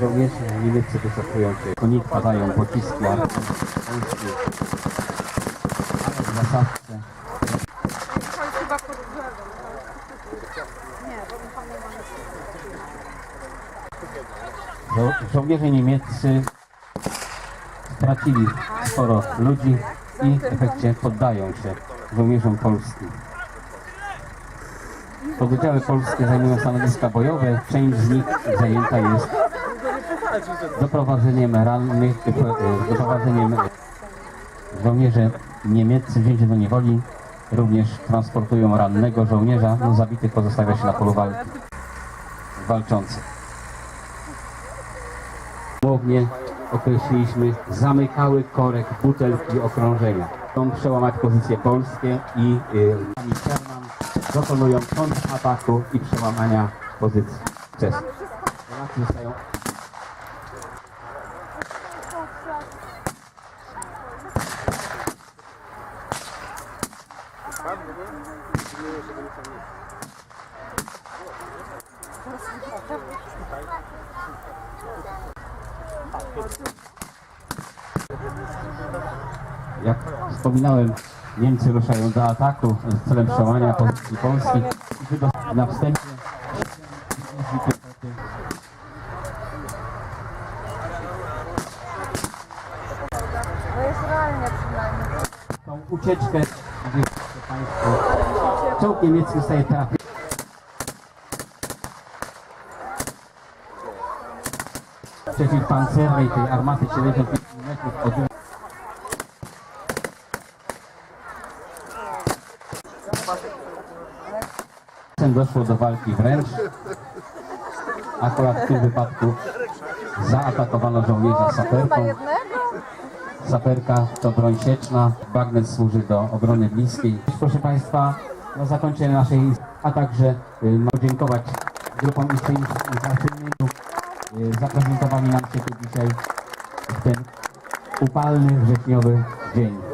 Żołnierze niemieccy wycofują się, koni padają pociski. Ale w zasadzce żo- żołnierze niemieccy stracili sporo ludzi i w efekcie poddają się żołnierzom polskim. Pododdziały polskie zajmują stanowiska bojowe, część z nich zajęta jest doprowadzeniem rannych, e, doprowadzeniem żołnierze niemieccy wzięci do niewoli również transportują rannego żołnierza, no zabitych pozostawia się na polu walki walczących. Słownie określiliśmy zamykały korek butelki okrążenia. Chcą przełamać pozycje polskie i y, Sherman dokonują kontrataku i przełamania pozycji. Polacy zostają Jak wspominałem, Niemcy ruszają do ataku w celem przełamania pozycji Polski. Na wstępie ucieczkę, Państwo, czołg niemiecki zostaje trafiony. Przeciwpancernej tej armaty 75 mm od doszło do walki wręcz. Akurat w tym wypadku zaatakowano żołnierza saperką. Saperka to broń sieczna, bagnet służy do obrony bliskiej. Proszę Państwa, na zakończenie naszej, a także y, mam podziękować grupom instytucyjnym, y, zaprezentowali nam się tu dzisiaj w ten upalny, wrześniowy dzień.